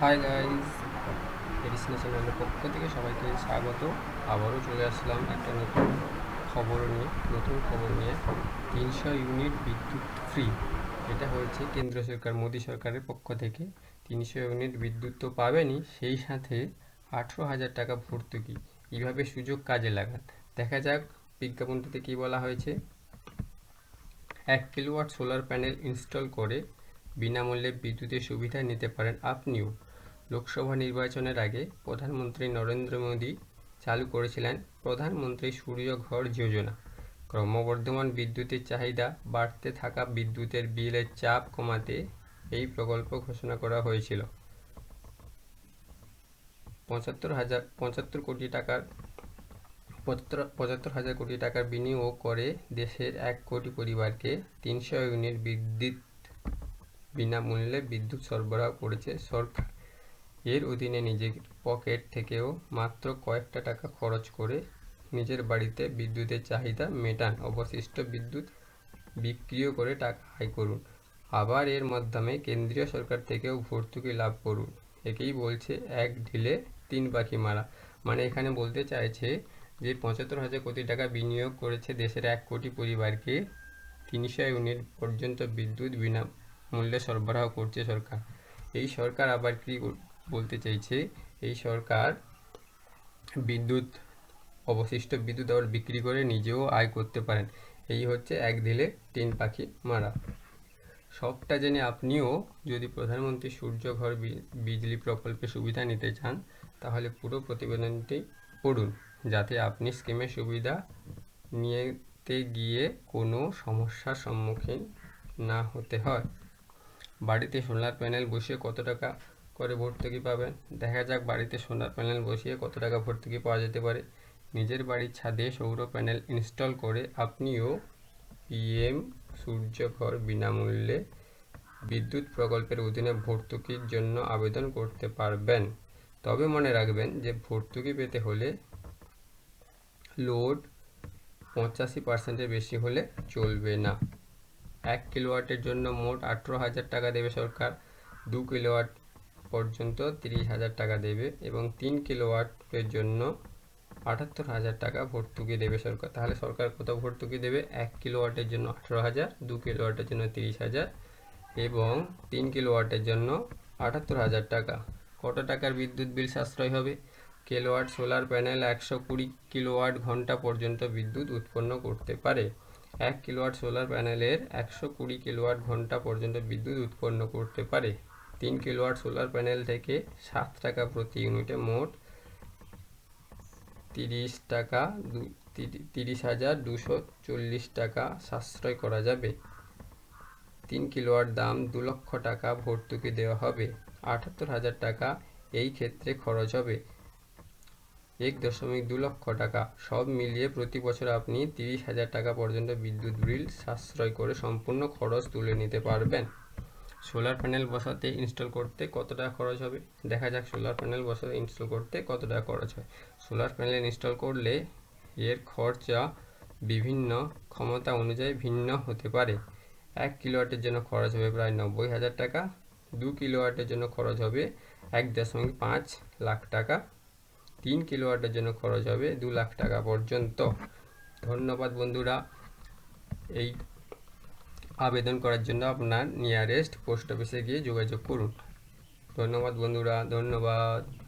Hi guys এডিসিনা চ্যানেলের পক্ষ থেকে সবাইকে স্বাগত। আবারও চলে আসলাম একটা নতুন খবর নিয়ে, নতুন খবর নিয়ে। তিনশো ইউনিট বিদ্যুৎ ফ্রি এটা হয়েছে কেন্দ্র সরকার, মোদী সরকারের পক্ষ থেকে। তিনশো ইউনিট বিদ্যুৎ তো পাবেনই, সেই সাথে আঠেরো হাজার টাকা ভর্তুকি। এইভাবে সুযোগ কাজে লাগান। দেখা যাক বিজ্ঞাপনটিতে কী বলা হয়েছে। এক কিলোওয়াট সোলার প্যানেল ইনস্টল করে বিনামূল্যে বিদ্যুতের সুবিধা নিতে পারেন আপনিও। লোকসভা নির্বাচনের আগে প্রধানমন্ত্রী নরেন্দ্র মোদী চালু করেছিলেন প্রধানমন্ত্রী সূর্যঘর যোজনা। ক্রমবর্ধমান বিদ্যুতের চাহিদা, বাড়তে থাকা বিদ্যুতের বিলের চাপ কমাতে এই প্রকল্প ঘোষণা করা হয়েছিল। পঁচাত্তর হাজার, পঁচাত্তর কোটি টাকার পঁচাত্তর হাজার কোটি টাকার বিনিয়োগ করে দেশের এক কোটি পরিবারকে তিনশো ইউনিট বিদ্যুৎ বিনামূল্যে বিদ্যুৎ সরবরাহ করেছে সরকার। এর অধীনে নিজের পকেট থেকেও মাত্র কয়েকটা টাকা খরচ করে নিজের বাড়িতে বিদ্যুতের চাহিদা মেটান। অবশিষ্ট বিদ্যুৎ বিক্রিও করে টাকা আয় করুন। আবার এর মাধ্যমে কেন্দ্রীয় সরকার থেকেও ভর্তুকি লাভ করুন। একেই বলছে এক ঢিলে তিন পাখি মারা। মানে এখানে বলতে চাইছে যে পঁচাত্তর হাজার কোটি টাকা বিনিয়োগ করেছে দেশের এক কোটি পরিবারকে তিনশো ইউনিট পর্যন্ত বিদ্যুৎ বিনামূল্যে সরবরাহ করছে সরকার। এই সরকার আবার কি বলতে চাইছে, এই সরকার বিদ্যুৎ, অবশিষ্ট বিদ্যুৎ আবার বিক্রি করে নিজেও আয় করতে পারেন। এই হচ্ছে এক দিলে তিন পাখি মারা। সবটা জেনে আপনিও যদি প্রধানমন্ত্রী সূর্যঘর বি- বিজলি প্রকল্পে সুবিধা নিতে চান, তাহলে পুরো প্রতিবেদনটি পড়ুন, যাতে আপনি স্কিমের সুবিধা নিতে গিয়ে কোনো সমস্যার সম্মুখীন না হতে হয়। বাড়িতে সোলার প্যানেল বসিয়ে কত টাকা করে ভর্তুকি পাবেন। দেখা যাক বাড়িতে সোলার প্যানেল বসিয়ে কত টাকা ভর্তুকি পাওয়া যেতে পারে। নিজের বাড়ির ছাদে সৌর প্যানেল ইনস্টল করে আপনিও পিএম সূর্যঘর বিনামূল্যে বিদ্যুৎ প্রকল্পের অধীনে ভর্তুকির জন্য আবেদন করতে পারবেন। তবে মনে রাখবেন যে ভর্তুকি পেতে হলে লোড পঁচাশি পার্সেন্টের বেশি হলে চলবে না। এক কিলোওয়াটের জন্য মোট আঠেরো হাজার টাকা দেবে সরকার। দু কিলোওয়াট পর্যন্ত তিরিশ হাজার টাকা দেবে এবং তিন কিলোওয়াটের জন্য আটাত্তর হাজার টাকা ভর্তুকি দেবে সরকার। তাহলে সরকার কত ভর্তুকি দেবে? এক কিলোওয়াটের জন্য আঠেরো হাজার, দু কিলোওয়াটের জন্য তিরিশ হাজার এবং তিন কিলোওয়াটের জন্য আটাত্তর হাজার টাকা। কত টাকার বিদ্যুৎ বিল সাশ্রয় হবে? কিলোওয়াট সোলার প্যানেল একশো কুড়ি কিলোওয়াট ঘণ্টা পর্যন্ত বিদ্যুৎ উৎপন্ন করতে পারে। এক কিলোওয়াট সোলার প্যানেলের একশো কুড়ি কিলোওয়াট ঘণ্টা পর্যন্ত বিদ্যুৎ উৎপন্ন করতে পারে। তিন কিলোওয়াট সোলার প্যানেল থেকে সাত টাকা প্রতি ইউনিটে মোট তিরিশ টাকা তিরিশ হাজার দুশো চল্লিশ টাকা সাশ্রয় করা যাবে। তিন কিলোওয়াট দাম দু লক্ষ টাকা ভর্তুকি দেওয়া হবে। আটাত্তর হাজার টাকা এই ক্ষেত্রে খরচ হবে। এক দশমিক দু লক্ষ টাকা সব মিলিয়ে প্রতি বছর আপনি তিরিশ হাজার টাকা পর্যন্ত বিদ্যুৎ বিল সাশ্রয় করে সম্পূর্ণ খরচ তুলে নিতে পারবেন। সোলার প্যানেল বসাতে ইনস্টল করতে কত টাকা খরচ হবে? দেখা যাক সোলার প্যানেল বসাতে ইনস্টল করতে কত টাকা খরচ হয়। সোলার প্যানেল ইনস্টল করলে এর খরচা বিভিন্ন ক্ষমতা অনুযায়ী ভিন্ন হতে পারে। এক কিলোওয়াটের জন্য খরচ হবে প্রায় নব্বই হাজার টাকা। দু কিলোওয়াটের জন্য খরচ হবে এক দশমিক পাঁচ লাখ টাকা। তিন কিলোওয়াটের জন্য খরচ হবে দু লাখ টাকা পর্যন্ত। ধন্যবাদ বন্ধুরা। এই আবেদন করার জন্য আপনার নিয়ারেস্ট পোস্ট অফিসে গিয়ে যোগাযোগ করুন। ধন্যবাদ বন্ধুরা ধন্যবাদ।